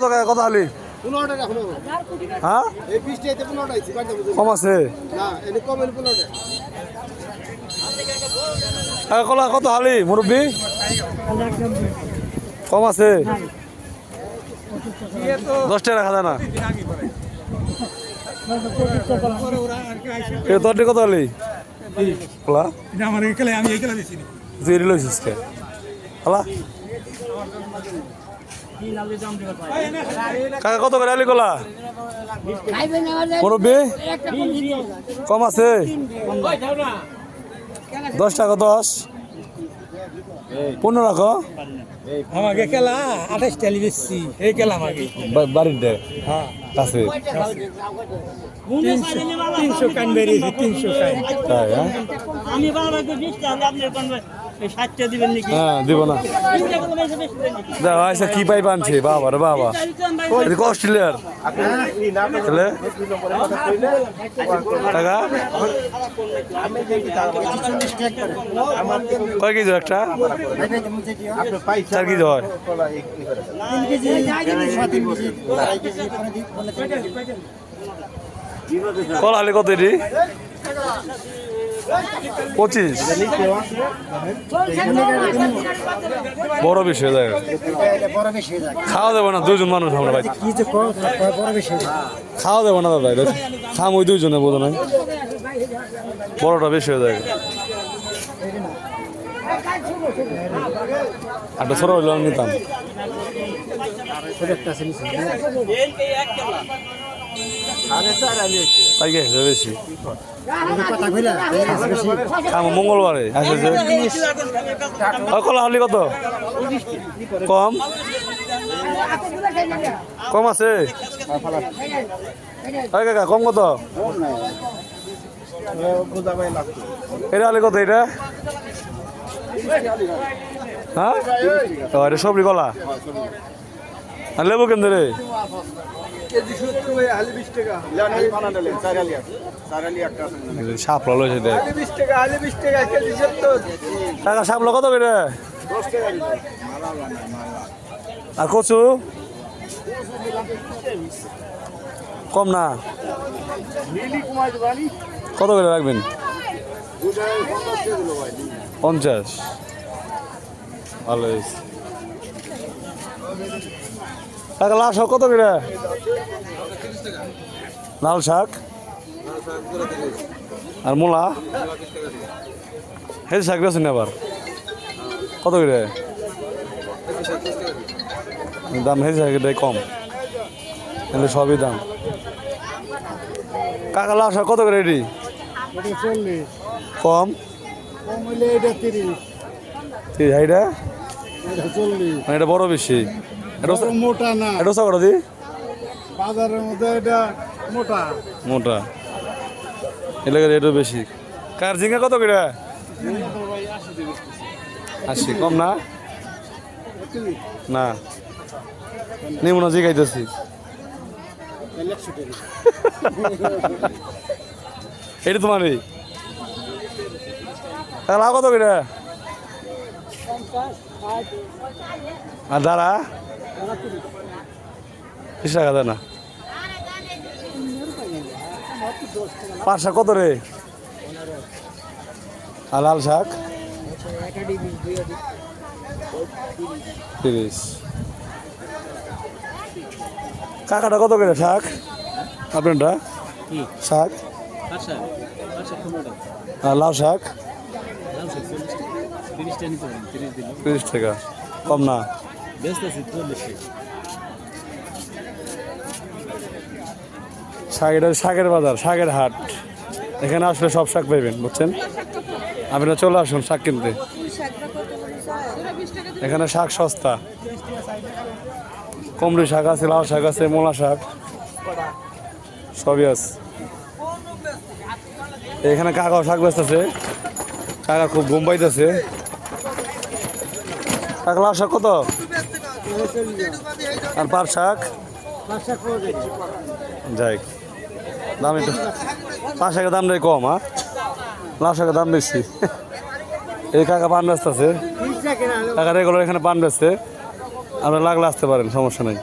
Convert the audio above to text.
কত টাকা? কত হালি হ্যাঁ? এই কম আছে? কলা কত হালি মুরব্বী? কম আছে? দশ টাকা রাখা যায় না? এ তোর কত হালি কলা? আমার এখানে আমি লইছিস কলা? কাকা কত করে আলি কলা? মুরব্বী কম আছে? দশ টাকা দশ। পনেরো রাখো আমাকে খেলা আঠাশ টালি বেশি এই খেলা আমাকে। বাড়ির দে হ্যাঁ। কাছে তিনশো তিনশো কান বেরিয়েছে তিনশো কান। তাই হ্যাঁ? আমি বাংলাকে হ্যাঁ দিব না। দেখো আচ্ছা কি পাইপ বাবা রে বাবা। অস্ট্রেলিয়ার। তাহলে? টাকা? কয় কেজি একটা? চার কেজি হয়। কল আলে কত এটি? পঁচিশ। বড় বেশি হয়ে যায়। খাওয়া দেবো না দুজন মানুষ আমরা ভাই। খাওয়া দেবো না দাদা খাম ওই দুইজনে বোধ নয় বড়টা বেশি হয়ে যায়। একটা ছোট হইলে নিতাম। মঙ্গলবারে কলা হালি কত? কম? কম আছে? কাকা, কম কত? এটা আলি কত এটা? হ্যাঁ? সবরি কলা। লেবু কেন রে টাকা। সাপলা লইছে দেখ। সাপলা কত করে? আর কচু? কম না। কত করে রাখবেন? পঞ্চাশ। ভালো হয়েছে। টাকা লাল শাক কত করে? লাল শাক? আর মূলা? হেল শাক বেছেন আবার। কত করে? দাম হেল শাকের কম। কিন্তু সবই দাম। কাকা লাল শাক কত করে এটি? কম। এটা মানে এটা বড় বেশি। মোটা না। এটা দি বাজারের মধ্যে এটা মোটা। মোটা। এলাকার রেটও বেশি। কার ঝিঙ্গা কত করে? আশি কম না? না। এটা লাভ কত করে? আর দাঁড়া। বিশ টাকা দেয় না। পাট শাক কত রে? আর লাল শাক? তিরিশ। কাকাটা কত করে শাক? আপনারটা? শাক? আর লাল শাক? তিরিশ টাকা। কম না। শাক এটা শাকের বাজার শাকের হাট। এখানে আসলে সব শাক পাইবেন, বুঝছেন? আপনারা চলে আসুন শাক কিনতে। এখানে শাক সস্তা। কুমড়ি শাক আছে লাল শাক আছে, মোলা শাক। সবই আছে। এখানে কাকাও শাক বেচতেছে। কাকা খুব ঘুম পাইতেছে। কাকা লাল শাক কত? আর পাট শাক? যাই দাম একটু পাঁচ শাকের দাম নেই কম হ্যাঁ? লাল শাকের দাম বেশি। এই কাকা পান ব্যস্ত আছে কাকা রেগুলার এখানে পান বেচতে আপনারা লাগলে আসতে পারেন সমস্যা নেই।